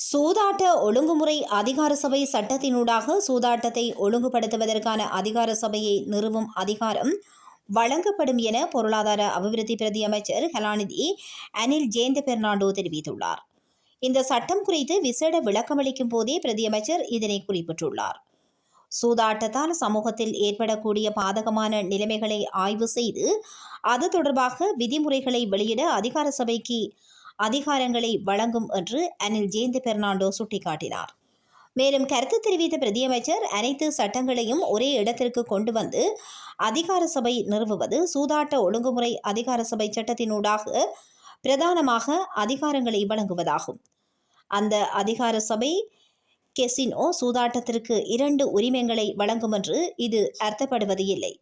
சூதாட்ட ஒழுங்குமுறை அதிகார சபை சட்டத்தினூடாக சூதாட்டத்தை ஒழுங்குபடுத்துவதற்கான அதிகார சபையை நிறுவும் அதிகாரம் வழங்கப்படும் என பொருளாதார அபிவிருத்தி பிரதி அமைச்சர் கலாநிதி அனில் ஜெயந்த பெர்னாண்டோ தெரிவித்துள்ளார். இந்த சட்டம் குறித்து விசேட விளக்கமளிக்கும் போதே பிரதியமைச்சர் இதனை குறிப்பிட்டுள்ளார். சூதாட்டத்தால் சமூகத்தில் ஏற்படக்கூடிய பாதகமான நிலைமைகளை ஆய்வு செய்து அது தொடர்பாக விதிமுறைகளை வெளியிட அதிகார சபைக்கு அதிகாரங்களை வழங்கும் என்று அனில் ஜெயந்தி பெர்னாண்டோ சுட்டிக்காட்டினார். மேலும் கருத்து தெரிவித்த பிரதியமைச்சர் அனைத்து சட்டங்களையும் ஒரே இடத்திற்கு கொண்டு வந்து அதிகார சபை நிறுவுவது சூதாட்ட ஒழுங்குமுறை அதிகார சபை சட்டத்தினூடாக பிரதானமாக அதிகாரங்களை வழங்குவதாகும். அந்த அதிகார சபை கெசினோ சூதாட்டத்திற்கு இரண்டு உரிமங்களை வழங்கும் என்று இது அர்த்தப்படுவது இல்லை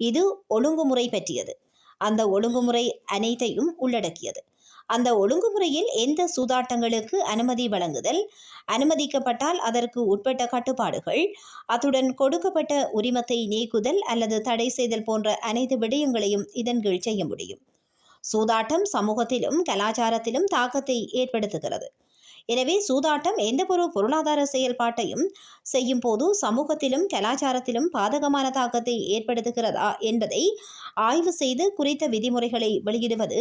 இது ஒழுங்குமுறை பற்றியது. அந்த ஒழுங்குமுறை அனைத்தையும் உள்ளடக்கியது. அந்த ஒழுங்குமுறையில் எந்த சூதாட்டங்களுக்கு அனுமதி வழங்குதல் அனுமதிக்கப்பட்டால் அதற்கு உட்பட்ட கட்டுப்பாடுகள் அத்துடன் கொடுக்கப்பட்ட உரிமத்தை நீக்குதல் அல்லது தடை செய்தல் போன்ற அனைத்து விடயங்களையும் இதன் கீழ் செய்ய முடியும். சூதாட்டம் சமூகத்திலும் கலாச்சாரத்திலும் தாக்கத்தை ஏற்படுத்துகிறது. எனவே சூதாட்டம் எந்தவொரு பொருளாதார செயல்பாட்டையும் செய்யும் போது சமூகத்திலும் கலாச்சாரத்திலும் பாதகமான தாக்கத்தை ஏற்படுத்துகிறதா என்பதை ஆய்வு செய்து குறித்த விதிமுறைகளை வெளியிடுவது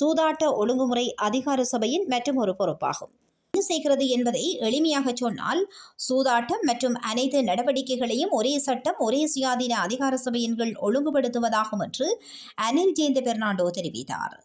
சூதாட்ட ஒழுங்குமுறை அதிகார சபையின் மற்றும் ஒரு பொறுப்பாகும். என்ன செய்கிறது என்பதை எளிமையாக சொன்னால் சூதாட்டம் மற்றும் அனைத்து நடவடிக்கைகளையும் ஒரே சட்டம் ஒரே சுயாதீன அதிகார சபையின் கீழ் ஒழுங்குபடுத்துவதாகும் என்று அனில் ஜெயந்த பெர்னாண்டோ தெரிவித்தார்.